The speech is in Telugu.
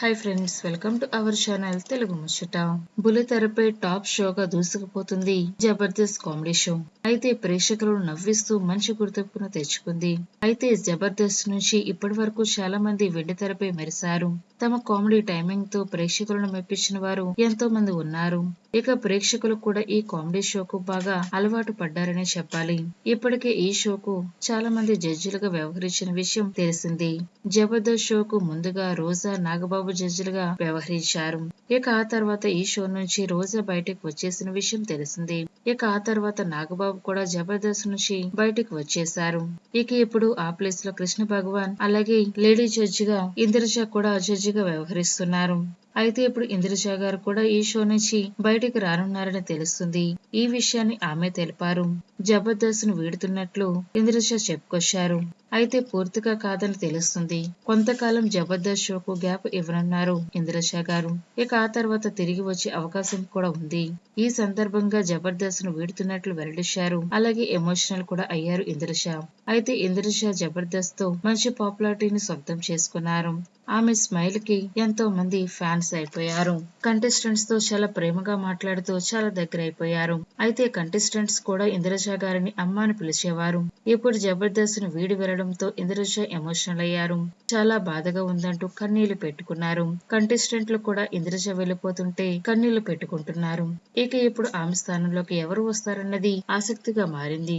Hi friends welcome to our channel Telugu ముచ్చట బుల్లితెరపై టాప్ షోగా దూసుకుపోతుంది. Jabardasth comedy show. అయితే ప్రేక్షకులను నవ్విస్తూ మంచి గుర్తింపును తెచ్చుకుంది. అయితే జబర్దస్త్ నుంచి ఇప్పటి వరకు చాలా మంది వెండితెరపై మెరిశారు. తమ కామెడీ టైమింగ్తో ప్రేక్షకులను మెప్పించిన వారు ఎంతో మంది ఉన్నారు. ఇక ప్రేక్షకులు కూడా ఈ కామెడీ షోకు బాగా అలవాటు పడ్డారనే చెప్పాలి. ఇప్పటికే ఈ షోకు చాలా మంది జడ్జిలుగా వ్యవహరించిన విషయం తెలిసింది. జబర్దస్త్ షోకు ముందుగా రోజా నాగబాబు జడ్జిలుగా వ్యవహరించారు. ఇక ఆ తర్వాత ఈ షో నుంచి రోజా బయటకు వచ్చేసిన విషయం తెలిసింది. ఇక ఆ తర్వాత నాగబాబు కూడా జబర్దస్త్ నుంచి బయటకు వచ్చేశారు. ఇక ఇప్పుడు ఆ ప్లేస్లో కృష్ణ భగవాన్ అలాగే లేడీ జడ్జిగా ఇంద్రజ కూడా జడ్జిగా వ్యవహరిస్తున్నారు. అయితే ఇప్పుడు ఇంద్రజ గారు కూడా ఈ షో నుంచి బయటికి రానున్నారని తెలుస్తుంది. ఈ విషయాన్ని ఆమె తెలిపారు. జబర్దస్త్ను వీడుతున్నట్లు ఇంద్రజ చెప్పుకొచ్చారు. అయితే పూర్తిగా కాదని తెలుస్తుంది. కొంతకాలం జబర్దస్త్ షోకు గ్యాప్ ఇవ్వనున్నారు ఇంద్రజ గారు. ఇక ఆ తర్వాత తిరిగి వచ్చే అవకాశం కూడా ఉంది. ఈ సందర్భంగా జబర్దస్త్ను వీడుతున్నట్లు వెల్లడించారు. అలాగే ఎమోషనల్ కూడా అయ్యారు ఇంద్రజ. అయితే ఇంద్రజ జబర్దస్త్తో మంచి పాపులారిటీని సొంతం చేసుకున్నారు. ఆమె స్మైల్కి ఎంతో మంది ఫ్యాన్స్ అయిపోయారు. కంటెస్టెంట్స్తో చాలా ప్రేమగా మాట్లాడుతూ చాలా దగ్గర అయిపోయారు. అయితే కంటెస్టెంట్స్ కూడా ఇంద్రజా గారిని అమ్మ అని పిలిచేవారు. ఇప్పుడు జబర్దస్త్ను వీడి వెళ్ళడంతో ఇంద్రజా ఎమోషనల్ అయ్యారు. చాలా బాధగా ఉందంటూ కన్నీళ్ళు పెట్టుకున్నారు. కంటెస్టెంట్లు కూడా ఇంద్రజా వెళ్ళిపోతుంటే కన్నీళ్ళు పెట్టుకుంటున్నారు. ఇక ఇప్పుడు ఆమె స్థానంలోకి ఎవరు వస్తారన్నది ఆసక్తిగా మారింది.